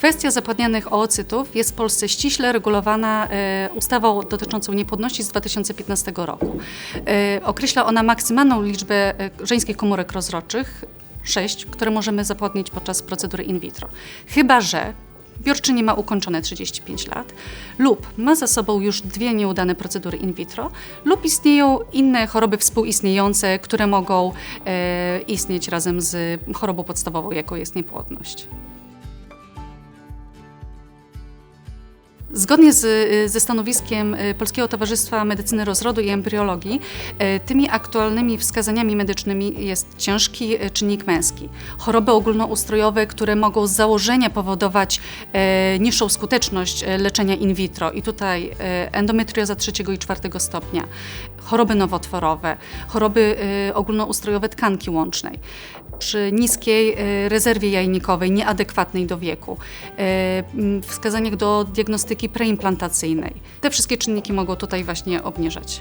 Kwestia zapładnianych oocytów jest w Polsce ściśle regulowana e, ustawą dotyczącą niepłodności z 2015 roku. E, określa ona maksymalną liczbę e, żeńskich komórek rozrodczych, 6, które możemy zapłodnić podczas procedury in vitro. Chyba, że biorczyni ma ukończone 35 lat lub ma za sobą już dwie nieudane procedury in vitro lub istnieją inne choroby współistniejące, które mogą e, istnieć razem z chorobą podstawową, jaką jest niepłodność. Zgodnie z, y, ze stanowiskiem y, Polskiego Towarzystwa Medycyny Rozrodu i Embriologii, y, tymi aktualnymi wskazaniami medycznymi jest ciężki czynnik męski. Choroby ogólnoustrojowe, które mogą z założenia powodować niższą skuteczność leczenia in vitro. I tutaj endometrioza trzeciego i czwartego stopnia, choroby nowotworowe, choroby ogólnoustrojowe tkanki łącznej, przy niskiej e, rezerwie jajnikowej, nieadekwatnej do wieku, e, wskazaniach do diagnostyki preimplantacyjnej. Te wszystkie czynniki mogą tutaj właśnie obniżać.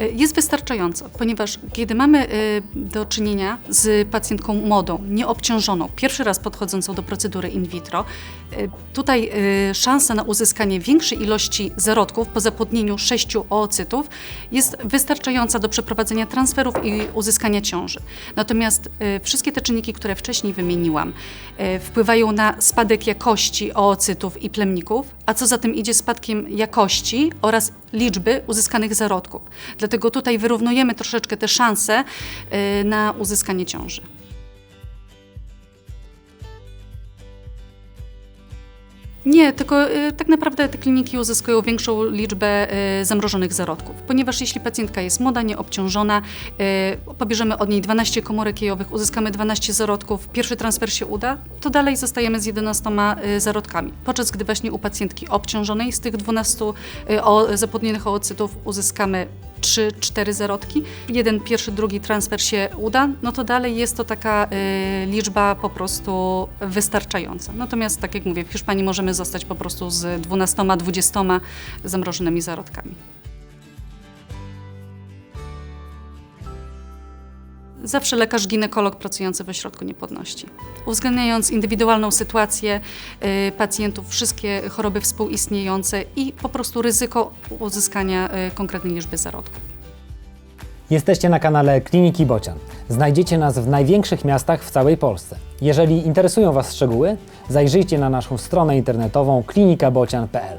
Jest wystarczająco, ponieważ kiedy mamy e, do czynienia z pacjentką młodą, nieobciążoną, pierwszy raz podchodzącą do procedury in vitro, e, tutaj e, szansa na uzyskanie większej ilości zarodków po zapłodnieniu sześciu oocytów jest wystarczająca do przeprowadzenia transferów i uzyskania ciąży. Natomiast wszystkie te czynniki, które wcześniej wymieniłam, wpływają na spadek jakości oocytów i plemników, a co za tym idzie spadkiem jakości oraz liczby uzyskanych zarodków. Dlatego tutaj wyrównujemy troszeczkę te szanse y, na uzyskanie ciąży. Nie, tylko y, tak naprawdę te kliniki uzyskują większą liczbę y, zamrożonych zarodków, ponieważ jeśli pacjentka jest młoda, nieobciążona, y, pobierzemy od niej 12 komórek jejowych, uzyskamy 12 zarodków, pierwszy transfer się uda, to dalej zostajemy z 11 y, zarodkami. Podczas gdy właśnie u pacjentki obciążonej z tych 12 y, zapłodnionych oocytów uzyskamy 3-4 zarodki, jeden, pierwszy, drugi transfer się uda, no to dalej jest to taka y, liczba po prostu wystarczająca. Natomiast, tak jak mówię, w Hiszpanii możemy zostać po prostu z 12-20 zamrożonymi zarodkami. Zawsze lekarz ginekolog pracujący w ośrodku niepłodności. Uwzględniając indywidualną sytuację y, pacjentów, wszystkie choroby współistniejące i po prostu ryzyko uzyskania y, konkretnej liczby zarodków. Jesteście na kanale Kliniki Bocian. Znajdziecie nas w największych miastach w całej Polsce. Jeżeli interesują Was szczegóły, zajrzyjcie na naszą stronę internetową klinikabocian.pl.